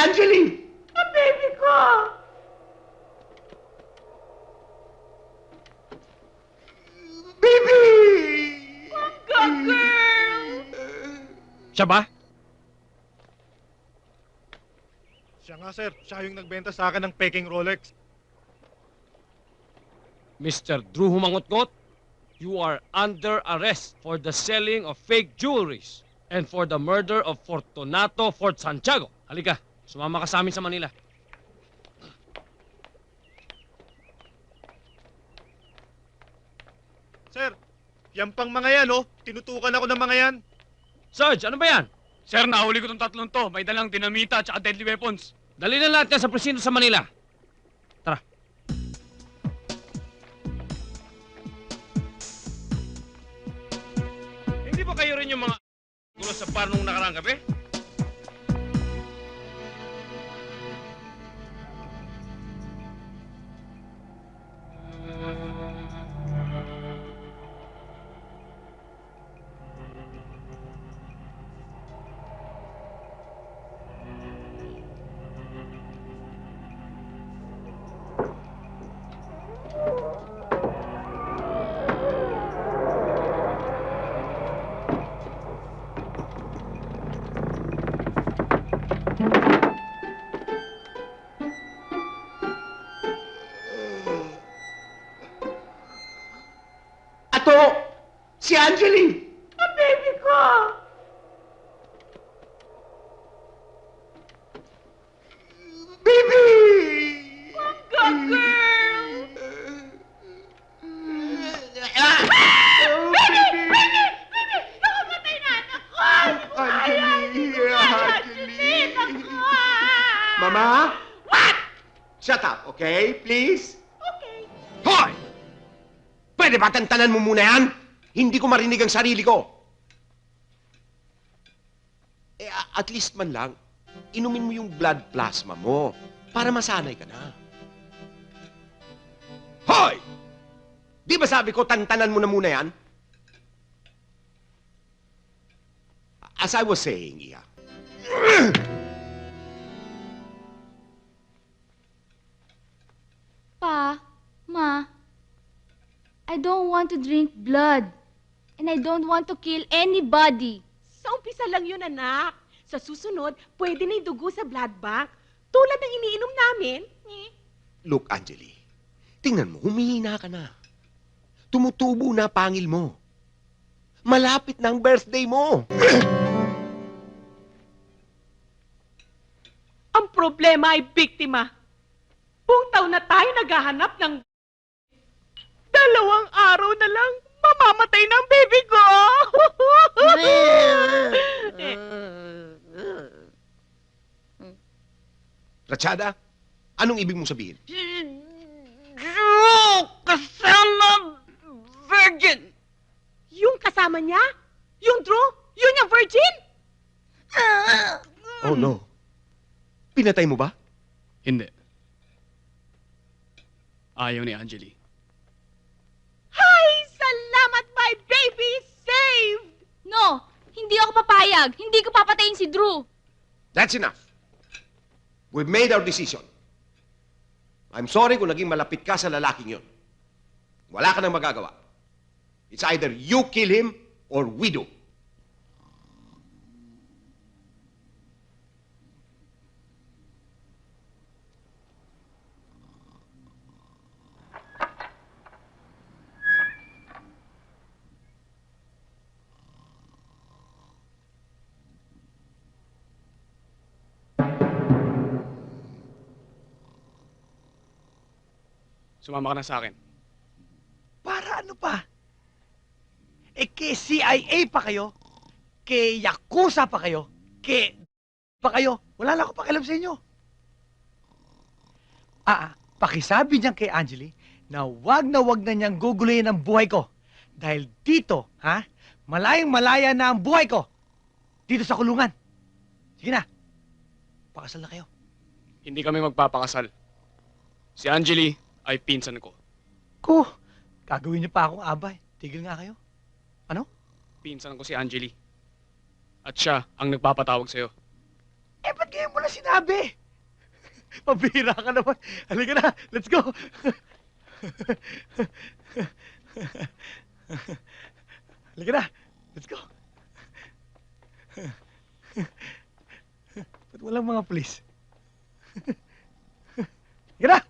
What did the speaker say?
Angeli! Ang baby ko! Baby! Good girl! Siya ba? Siya nga sir, siya yung nagbenta sa akin ng peking Rolex. Mr. Drew Humangot-ngot, you are under arrest for the selling of fake jewelries and for the murder of Fortunato Fort Santiago. Halika, sumama ka sa amin sa Manila. Sir, yan pang mga yan oh. Tinutukan ako ng mga yan. Sarge, ano ba yan? Sir, nahuli ko tong tatlong to. May dalang dinamita at deadly weapons. Dali na lahat yan sa presinto sa Manila. Sa bar nung nakarang gabi? Ato! Si Angeli! Ang baby ko! Baby! Mama? What? Shut up, okay? Please? Okay. Hoy! Pwede ba tantanan mo muna yan? Hindi ko marinig ang sarili ko. Eh, at least man lang, inumin mo yung blood plasma mo para masanay ka na. Hoy! Di ba sabi ko tantanan mo na muna yan? As I was saying, Iha, Pa, Ma, I don't want to drink blood. And I don't want to kill anybody. Sa umpisa lang yun, anak. Sa susunod, pwede na dugo sa blood bank. Tulad ng iniinom namin. Eh. Look, Angeli, tingnan mo, humihina ka na. Tumutubo na pangil mo. Malapit na ang birthday mo. Ang problema ay biktima. Buong taon na tayo naghahanap ng... Dalawang araw na lang, mamamatay ng baby ko! Ratsyada, anong ibig mong sabihin? Drew! Kasama virgin! yung kasama niya? Yung Drew? Yun yung virgin? Oh no. Pinatay mo ba? Hindi. Ayaw ni Angeli. Hay! Salamat, my baby! Saved! No, hindi ako papayag. Hindi ko papatayin si Drew. That's enough. We've made our decision. I'm sorry kung naging malapit ka sa lalaking yon. Wala ka nang magagawa. It's either you kill him or we do. Sumama ka na sa akin. Para ano pa? Eh, kay CIA pa kayo? Kay Yakuza pa kayo? Kay pa kayo? Wala lang ako pakialam sa inyo. Ah, ah, pakisabi niyan kay Angeli na wag na wag na niyang guguluhin ang buhay ko. Dahil dito, ha? Malayang malaya na ang buhay ko. Dito sa kulungan. Sige na. Pakasal na kayo. Hindi kami magpapakasal. Si Angeli ay pinsan ko. Ko, gagawin niyo pa akong abay. Tigil nga kayo. Pinsan ko si Angeli. At siya ang nagpapatawag sa'yo. Eh, ba't ngayon mo na sinabi? Pabira ka naman. Halika na, let's go. Halika na, let's go. Ba't walang mga pulis? Halika na!